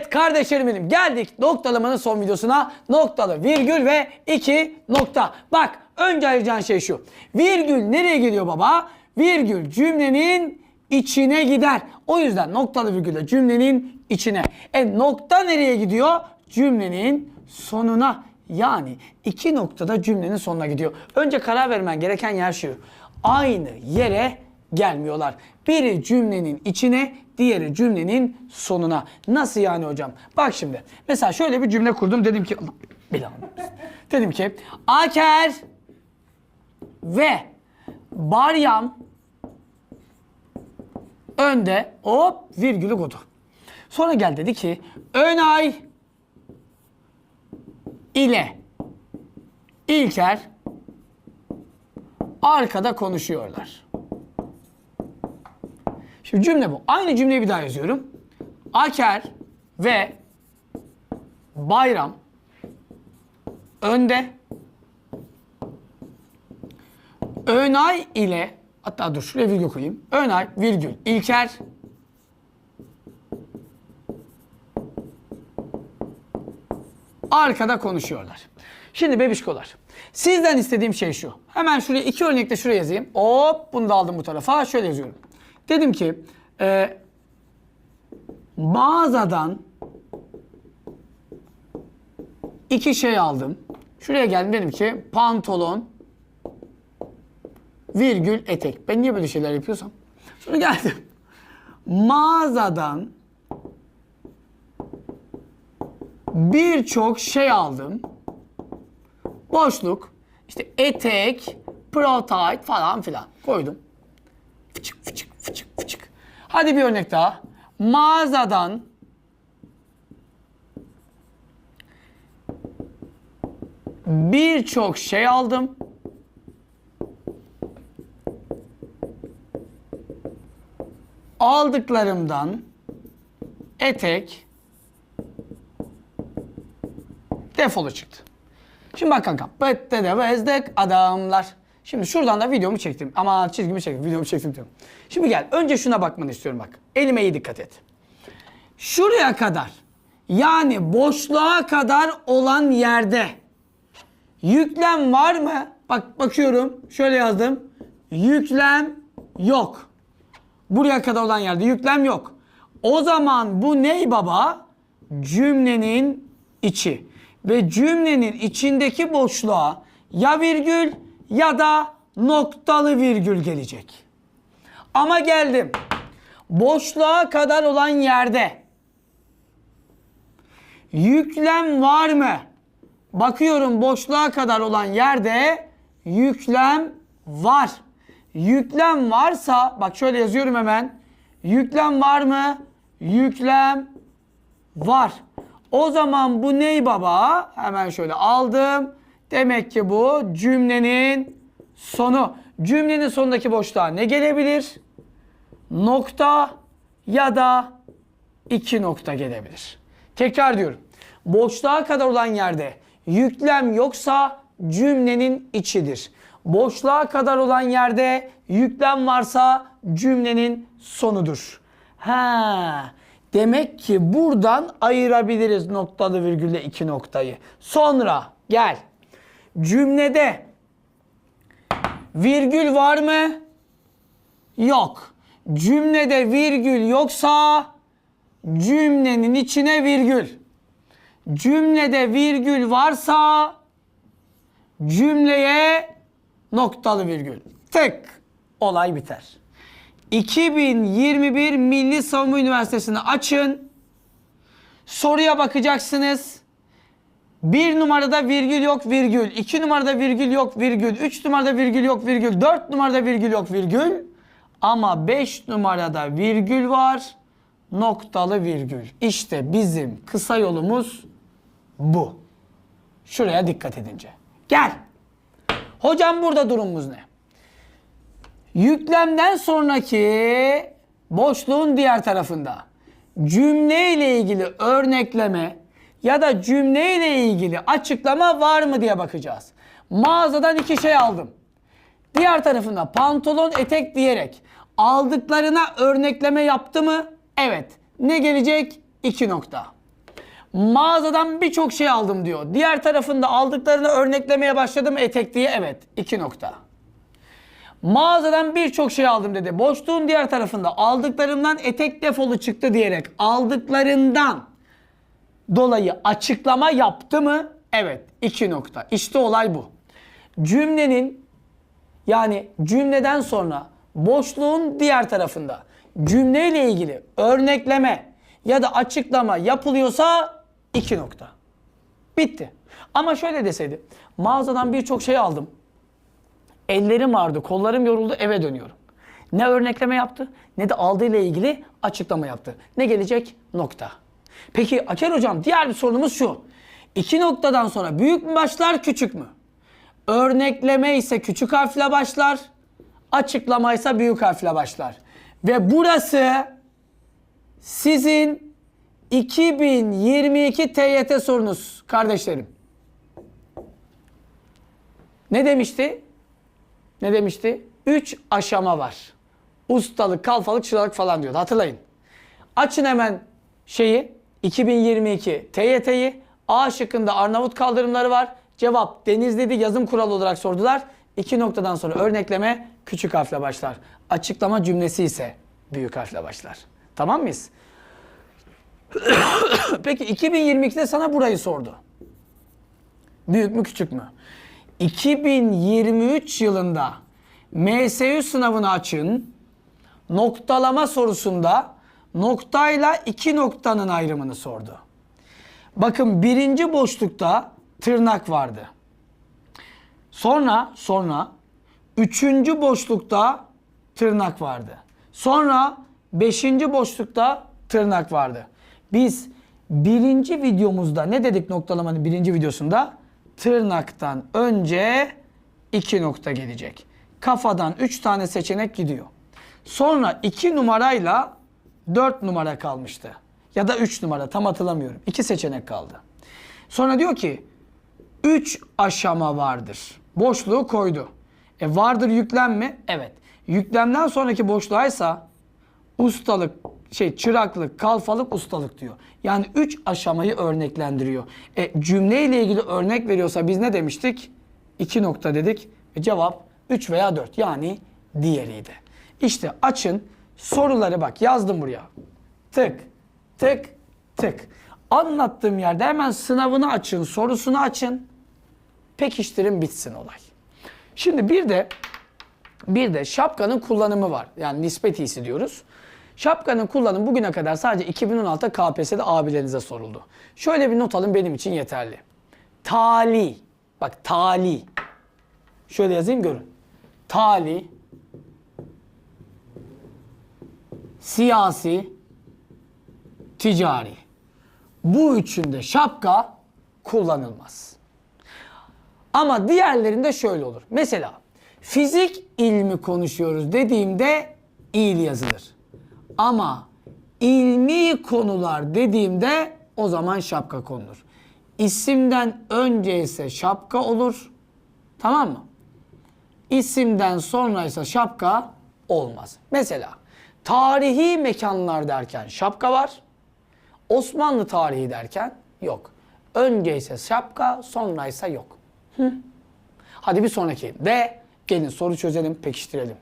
Evet kardeşlerim benim geldik noktalamanın son videosuna noktalı virgül ve iki nokta. Bak önce ayıracağın şey şu. Virgül nereye gidiyor baba? Virgül cümlenin içine gider. O yüzden noktalı virgül de cümlenin içine. E nokta nereye gidiyor? Cümlenin sonuna. Yani iki noktada cümlenin sonuna gidiyor. Önce karar vermen gereken yer şu. Aynı yere gelmiyorlar. Biri cümlenin içine, diğeri cümlenin sonuna. Nasıl yani hocam? Bak şimdi. Mesela şöyle bir cümle kurdum. Dedim ki Allah. Dedim ki Aker ve Baryam önde hop virgülü koydu. Sonra gel dedi ki Önay ile İlker arkada konuşuyorlar. Şimdi cümle bu. Aynı cümleyi bir daha yazıyorum. Aker ve Bayram önde. Önay ile hatta dur şuraya virgül koyayım. Önay virgül İlker arkada konuşuyorlar. Şimdi bebişkolar. Sizden istediğim şey şu. Hemen şuraya iki örnekle şuraya yazayım. Hop bunu da aldım bu tarafa. Şöyle yazıyorum. Dedim ki e, mağazadan iki şey aldım. Şuraya geldim dedim ki pantolon virgül etek. Ben niye böyle şeyler yapıyorsam? Sonra geldim. Mağazadan birçok şey aldım. Boşluk, işte etek, prototype falan filan koydum. Hadi bir örnek daha. Mağazadan birçok şey aldım. Aldıklarımdan etek defolu çıktı. Şimdi bak kankam. Bette de bezdek adamlar. Şimdi şuradan da videomu çektim. Ama çizgimi çektim. Videomu çektim diyorum. Şimdi gel. Önce şuna bakmanı istiyorum bak. Elime iyi dikkat et. Şuraya kadar yani boşluğa kadar olan yerde yüklem var mı? Bak bakıyorum. Şöyle yazdım. Yüklem yok. Buraya kadar olan yerde yüklem yok. O zaman bu ney baba? Cümlenin içi. Ve cümlenin içindeki boşluğa ya virgül ya da noktalı virgül gelecek. Ama geldim. Boşluğa kadar olan yerde yüklem var mı? Bakıyorum boşluğa kadar olan yerde yüklem var. Yüklem varsa bak şöyle yazıyorum hemen. Yüklem var mı? Yüklem var. O zaman bu ney baba? Hemen şöyle aldım. Demek ki bu cümlenin sonu. Cümlenin sonundaki boşluğa ne gelebilir? Nokta ya da iki nokta gelebilir. Tekrar diyorum. Boşluğa kadar olan yerde yüklem yoksa cümlenin içidir. Boşluğa kadar olan yerde yüklem varsa cümlenin sonudur. Ha, demek ki buradan ayırabiliriz noktalı virgülle iki noktayı. Sonra gel. Cümlede virgül var mı? Yok. Cümlede virgül yoksa cümlenin içine virgül. Cümlede virgül varsa cümleye noktalı virgül. Tık. Olay biter. 2021 Milli Savunma Üniversitesi'ni açın. Soruya bakacaksınız. Bir numarada virgül yok virgül. iki numarada virgül yok virgül. Üç numarada virgül yok virgül. Dört numarada virgül yok virgül. Ama beş numarada virgül var. Noktalı virgül. İşte bizim kısa yolumuz bu. Şuraya dikkat edince. Gel. Hocam burada durumumuz ne? Yüklemden sonraki boşluğun diğer tarafında cümle ile ilgili örnekleme ya da cümle ile ilgili açıklama var mı diye bakacağız. Mağazadan iki şey aldım. Diğer tarafında pantolon etek diyerek aldıklarına örnekleme yaptı mı? Evet. Ne gelecek? İki nokta. Mağazadan birçok şey aldım diyor. Diğer tarafında aldıklarını örneklemeye başladım etek diye. Evet. iki nokta. Mağazadan birçok şey aldım dedi. Boşluğun diğer tarafında aldıklarımdan etek defolu çıktı diyerek aldıklarından dolayı açıklama yaptı mı? Evet. iki nokta. İşte olay bu. Cümlenin yani cümleden sonra boşluğun diğer tarafında cümleyle ilgili örnekleme ya da açıklama yapılıyorsa iki nokta. Bitti. Ama şöyle deseydi mağazadan birçok şey aldım. Ellerim ağrıdı, kollarım yoruldu, eve dönüyorum. Ne örnekleme yaptı ne de aldığıyla ilgili açıklama yaptı. Ne gelecek? Nokta. Peki Aker Hocam diğer bir sorunumuz şu. İki noktadan sonra büyük mü başlar küçük mü? Örnekleme ise küçük harfle başlar. Açıklama ise büyük harfle başlar. Ve burası sizin 2022 TYT sorunuz kardeşlerim. Ne demişti? Ne demişti? 3 aşama var. Ustalık, kalfalık, çıralık falan diyordu. Hatırlayın. Açın hemen şeyi 2022 TYT'yi. A şıkkında Arnavut kaldırımları var. Cevap Denizli'de yazım kuralı olarak sordular. İki noktadan sonra örnekleme küçük harfle başlar. Açıklama cümlesi ise büyük harfle başlar. Tamam mıyız? Peki 2022'de sana burayı sordu. Büyük mü küçük mü? 2023 yılında MSU sınavını açın. Noktalama sorusunda noktayla iki noktanın ayrımını sordu. Bakın birinci boşlukta tırnak vardı. Sonra sonra üçüncü boşlukta tırnak vardı. Sonra beşinci boşlukta tırnak vardı. Biz birinci videomuzda ne dedik noktalamanın birinci videosunda? Tırnaktan önce iki nokta gelecek. Kafadan üç tane seçenek gidiyor. Sonra iki numarayla dört numara kalmıştı. Ya da üç numara tam hatırlamıyorum. İki seçenek kaldı. Sonra diyor ki 3 aşama vardır. Boşluğu koydu. E vardır yüklem mi? Evet. Yüklemden sonraki boşluğaysa ustalık, şey çıraklık, kalfalık, ustalık diyor. Yani 3 aşamayı örneklendiriyor. E cümleyle ilgili örnek veriyorsa biz ne demiştik? 2 nokta dedik. E cevap 3 veya 4 yani diğeriydi. İşte açın soruları bak yazdım buraya. Tık, tık, tık. Anlattığım yerde hemen sınavını açın, sorusunu açın. Pekiştirin bitsin olay. Şimdi bir de bir de şapkanın kullanımı var. Yani nispet iyisi diyoruz. Şapkanın kullanımı bugüne kadar sadece 2016 KPSS'de abilerinize soruldu. Şöyle bir not alın benim için yeterli. Tali. Bak tali. Şöyle yazayım görün. Tali. Siyasi. Ticari. Bu üçünde şapka kullanılmaz. Ama diğerlerinde şöyle olur. Mesela fizik ilmi konuşuyoruz dediğimde il yazılır. Ama ilmi konular dediğimde o zaman şapka konulur. İsimden önce ise şapka olur. Tamam mı? İsimden sonra ise şapka olmaz. Mesela tarihi mekanlar derken şapka var. Osmanlı tarihi derken yok. Önce ise şapka, sonra ise yok. Hı. Hadi bir sonraki. De gelin soru çözelim, pekiştirelim.